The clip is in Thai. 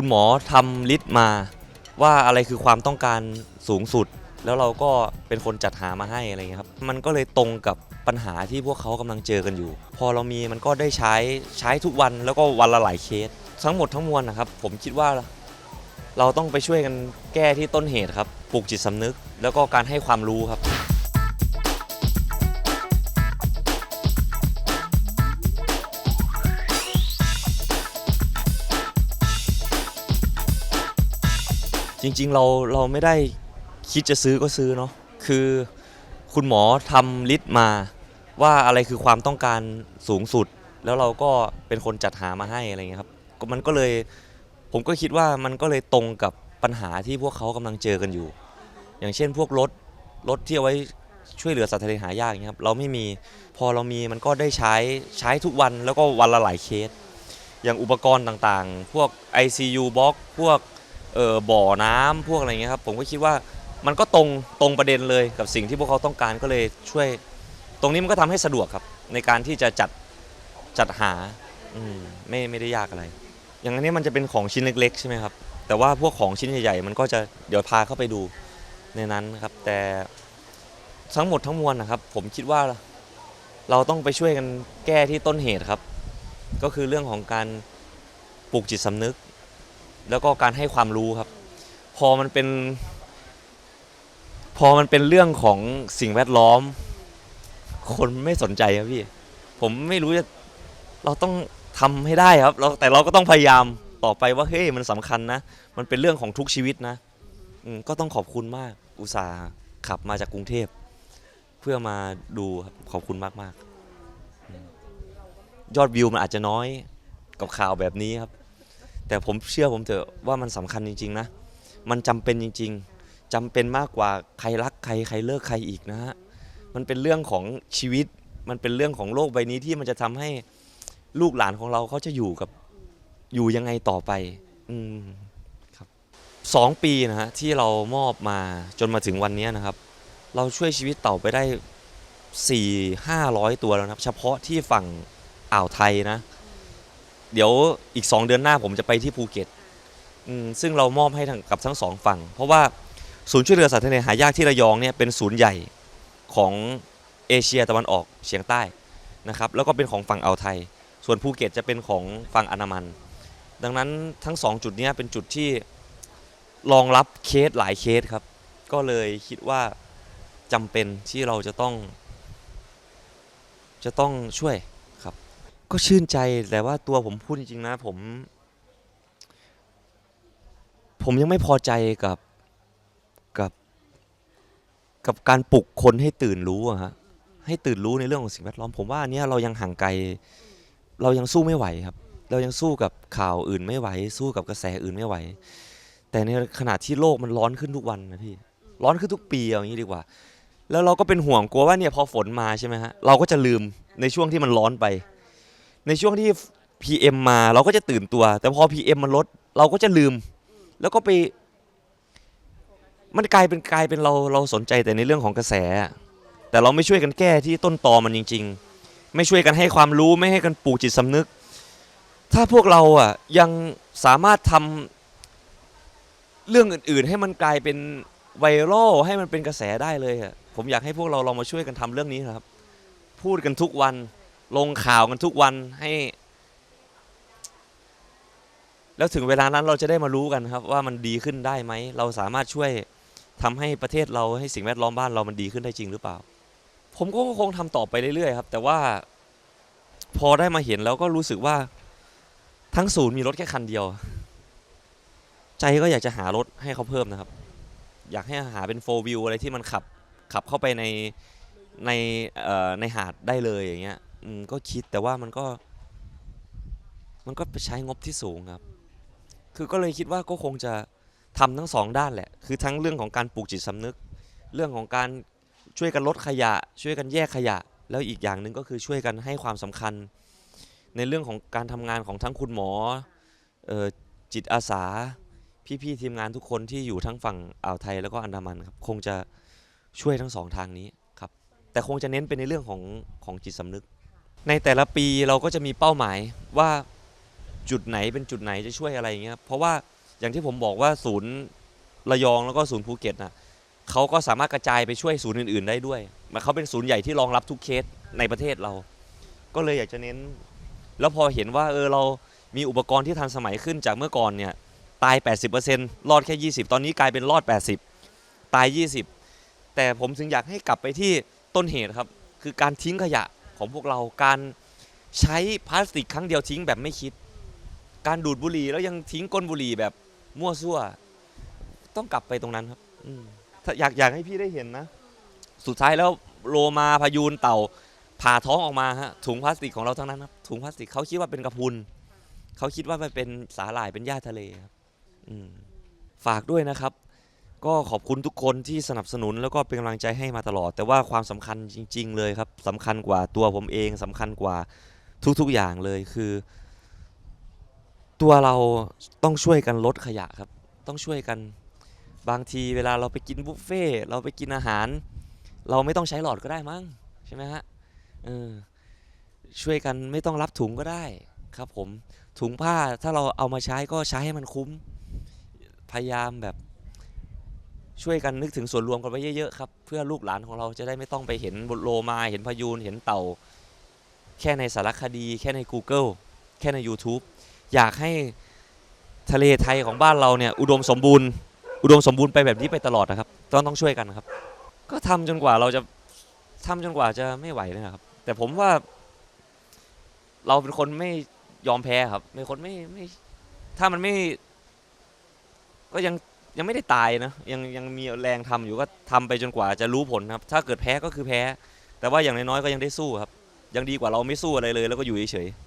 คุณหมอทำลิสต์มา ว่าอะไรคือความต้องการสูงสุด แล้วเราก็เป็นคนจัดหามาให้อะไรเงี้ยครับ มันก็เลยตรงกับปัญหาที่พวกเขากำลังเจอกันอยู่ พอเรามีมันก็ได้ใช้ใช้ทุกวันแล้วก็วันละหลายเคส ทั้งหมดทั้งมวลนะครับ ผมคิดว่าเราต้องไปช่วยกันแก้ที่ต้นเหตุครับปลูกจิตสำนึก แล้วก็การให้ความรู้ครับ จริง ๆ เราเราไม่ได้คิดจะซื้อก็ซื้อเนาะคือคุณหมอทำลิสต์มาว่าอะไรคือความต้องการสูงสุด แล้วเราก็เป็นคนจัดหามาให้อะไรเงี้ยครับก็มันก็เลยผมก็คิดว่ามันก็เลยตรงกับปัญหาที่พวกเขากำลังเจอกันอยู่ อย่างเช่น พวกรถรถที่เอาไว้ช่วยเหลือสัตว์ทะเลหายากเงี้ยครับเราไม่มีพอเรามีมันก็ได้ใช้ใช้ทุกวันแล้วก็วันละหลายเคส อย่างอุปกรณ์ต่างๆ พวก ICU box พวก เออบ่อน้ำพวกอะไรเงี้ยครับผมก็คิดว่ามันก็ตรงตรงประเด็นเลยกับสิ่งที่พวกเขาต้องการก็เลยช่วย ตรงนี้มันก็ทำให้สะดวกครับ ในการที่จะจัดจัดหาอืมไม่ไม่ได้ยากอะไร อย่างอันนี้มันจะเป็นของชิ้นเล็ก ๆ ใช่ไหมครับ แต่ว่าพวกของชิ้นใหญ่ๆมันก็จะเดี๋ยวพาเข้าไปดูในนั้นครับ แต่ทั้งหมดทั้งมวลนะครับ ผมคิดว่าเราต้องไปช่วยกันแก้ที่ต้นเหตุครับ ก็คือเรื่องของการปลูกจิตสำนึก แล้วก็การให้ความรู้ครับ พอมันเป็น พอมันเป็นเรื่องของสิ่งแวดล้อม คนไม่สนใจครับพี่ ผมไม่รู้จะเราต้องทำให้ได้ครับเราแต่เราก็ต้องพยายามต่อไปว่าเฮ้ยมันสำคัญนะ มันเป็นเรื่องของทุกชีวิตนะก็ต้องขอบคุณมากอุตส่าห์ขับมาจากกรุงเทพ เพื่อมาดูครับขอบคุณมากมากๆยอดวิวมันอาจจะน้อยกับข่าวแบบนี้ครับ แต่ผมเชื่อผมเถอะว่ามันสำคัญจริง ๆ นะ มันจำเป็นจริง ๆจำเป็นมากกว่าใครรักใครใครเลิกใครอีกนะฮะมันเป็นเรื่องของชีวิต มันเป็นเรื่องของโลกใบนี้ที่มันจะทำให้ลูกหลานของเราเขาจะอยู่กับอยู่ยังไงต่อไป อืมครับสองปีนะฮะที่เรามอบมาจนมาถึงวันนี้นะครับ เราช่วยชีวิตเต่าไปได้สี่ห้าร้อยตัวแล้วนะครับ เฉพาะที่ฝั่งอ่าวไทยนะ เดี๋ยวอีก 2 เดือนหน้าผมจะไปที่ภูเก็ตอืมซึ่งเรามอบให้ทั้งกับทั้งสองฝั่ง เพราะว่าศูนย์ช่วยเหลือสัตว์ทะเลหายากที่ระยองเนี่ยเป็นศูนย์ใหญ่ของเอเชียตะวันออกเฉียงใต้นะครับแล้วก็เป็นของฝั่งอ่าวไทย ส่วนภูเก็ตจะเป็นของฝั่งอันดามัน ดังนั้นทั้ง2จุดเนี้ยเป็นจุดที่รองรับเคสหลายเคสครับ ก็เลยคิดว่าจำเป็นที่เราจะต้อง จะต้องช่วย ก็ชื่นใจแต่ว่าตัวผมพูดจริงๆนะ ผม ผมยังไม่พอใจกับกับ กับการปลุกคนให้ตื่นรู้อะฮะให้ตื่นรู้ในเรื่องของสิ่งแวดล้อม ผมว่าอันเนี้ยเรายังห่างไกล เรายังสู้ไม่ไหวครับ เรายังสู้กับข่าวอื่นไม่ไหว สู้กับกระแสอื่นไม่ไหว แต่ในขณะที่โลกมันร้อนขึ้นทุกวันนะพี่ร้อนขึ้นทุกปีเอาอย่างนี้ดีกว่า แล้วเราก็เป็นห่วงกลัวว่าเนี่ยพอฝนมาใช่ไหมฮะเราก็จะลืมในช่วงที่มันร้อนไป ในช่วงที่ PM มาเราก็จะตื่นตัว แต่พอ PM มันลด เราก็จะลืม แล้วก็ไป มันกลายเป็นกลายเป็นเราเราสนใจแต่ในเรื่องของกระแส แต่เราไม่ช่วยกันแก้ที่ต้นตอมันจริง ๆ ไม่ช่วยกันให้ความรู้ไม่ให้กันปลูกจิตสำนึก ถ้าพวกเราอะยังสามารถทำเรื่องอื่น ๆ ให้มันกลายเป็นไวรัลให้มันเป็นกระแสได้เลยอะผมอยากให้พวกเราลองมาช่วยกันทำเรื่องนี้ครับ พูดกันทุกวัน ลงข่าวกันทุกวันให้ แล้วถึงเวลานั้นเราจะได้มารู้กันครับ ว่ามันดีขึ้นได้ไหม เราสามารถช่วยทำให้ประเทศเราให้สิ่งแวดล้อมบ้านเรามันดีขึ้นได้จริงหรือเปล่า ผมก็คงทำต่อไปเรื่อยๆครับ แต่ว่าพอได้มาเห็นแล้วก็รู้สึกว่าทั้งศูนย์มีรถแค่คันเดียว ใจก็อยากจะหารถให้เขาเพิ่มนะครับ อยากให้หาเป็นโฟวิวอะไรที่มันขับขับเข้าไปในในในหาดได้เลยอย่างเงี้ยอืมก็คิดแต่ว่ามันก็ มันก็ไปใช้งบที่สูงครับ คือก็เลยคิดว่าก็คงจะทำทั้งสองด้านแหละ คือทั้งเรื่องของการปลูกจิตสำนึก เรื่องของการช่วยกันลดขยะ ช่วยกันแยกขยะ แล้วอีกอย่างหนึ่งก็คือช่วยกันให้ความสำคัญ ในเรื่องของการทำงานของทั้งคุณหมอเอ่อจิตอาสา พี่ๆทีมงานทุกคนที่อยู่ทั้งฝั่งอ่าวไทยแล้วก็อันดามันครับคงจะช่วยทั้งสองทางนี้ครับ แต่คงจะเน้นไปในเรื่องของของจิตสำนึก ในแต่ละปีเราก็จะมีเป้าหมายว่าจุดไหนเป็นจุดไหนจะช่วยอะไรอย่างเงี้ยครับเพราะว่าอย่างที่ผมบอกว่าศูนย์ระยองแล้วก็ศูนย์ภูเก็ตน่ะเขาก็สามารถกระจายไปช่วยศูนย์อื่น ๆ ได้ด้วยมันเขาเป็นศูนย์ใหญ่ที่รองรับทุกเคสในประเทศเรา ก็เลยอยากจะเน้น แล้วพอเห็นว่าเออเรามีอุปกรณ์ที่ทันสมัยขึ้นจากเมื่อก่อนเนี่ยตาย 80%รอดแค่ 20 ตอนนี้กลายเป็นรอด 80 ตาย 20 แต่ผมถึงอยากให้กลับไปที่ต้นเหตุครับ คือการทิ้งขยะ ของพวกเราการใช้พลาสติกครั้งเดียวทิ้งแบบไม่คิด การดูดบุหรี่แล้วยังทิ้งก้นบุหรี่แบบมั่วซั่ว ต้องกลับไปตรงนั้นครับอืมถ้าอยากอยากให้พี่ได้เห็นนะ สุดท้ายแล้วโลมาพายูนเต่าผ่าท้องออกมาฮะถุงพลาสติกของเราทั้งนั้นครับถุงพลาสติกเขาคิดว่าเป็นกระพุนเขาคิดว่ามันเป็นสาหร่ายเป็นหญ้าทะเลครับอืมฝากด้วยนะครับ ก็ขอบคุณทุกคนที่สนับสนุนแล้วก็เป็นกำลังใจให้มาตลอด แต่ว่าความสำคัญจริง ๆ เลยครับสำคัญกว่าตัวผมเองสำคัญกว่าทุกๆอย่างเลยคือ ตัวเราต้องช่วยกันลดขยะครับ ต้องช่วยกันบางทีเวลาเราไปกินบุฟเฟ่ต์เราไปกินอาหาร เราไม่ต้องใช้หลอดก็ได้มั้งใช่ไหมฮะเออช่วยกันไม่ต้องรับถุงก็ได้ครับผมถุงผ้าถ้าเราเอามาใช้ก็ใช้ให้มันคุ้ม พยายามแบบ ช่วยกันนึกถึงส่วนรวมกันไว้เยอะๆครับเพื่อลูกหลานของเราจะได้ไม่ต้องไปเห็นโลมาเห็นพายูนเห็นเต่า แค่ในสารคดี แค่ใน Google แค่ใน YouTube อยากให้ทะเลไทยของบ้านเราเนี่ยอุดมสมบูรณ์ อุดมสมบูรณ์ไปแบบนี้ไปตลอดนะครับ ต้องต้องช่วยกันครับ ก็ทำจนกว่าเราจะทำจนกว่าจะไม่ไหวเลยนะครับ แต่ผมว่า เราเป็นคนไม่ยอมแพ้ครับเป็นคนไม่ไม่ ถ้ามันไม่ ก็ยัง ยังไม่ได้ตายนะยังยังมีแรงทำอยู่ก็ทำไปจนกว่าจะรู้ผลครับ ถ้าเกิดแพ้ก็คือแพ้ แต่ว่าอย่างน้อยๆก็ยังได้สู้ครับ ยังดีกว่าเราไม่สู้อะไรเลย แล้วก็อยู่เฉยๆ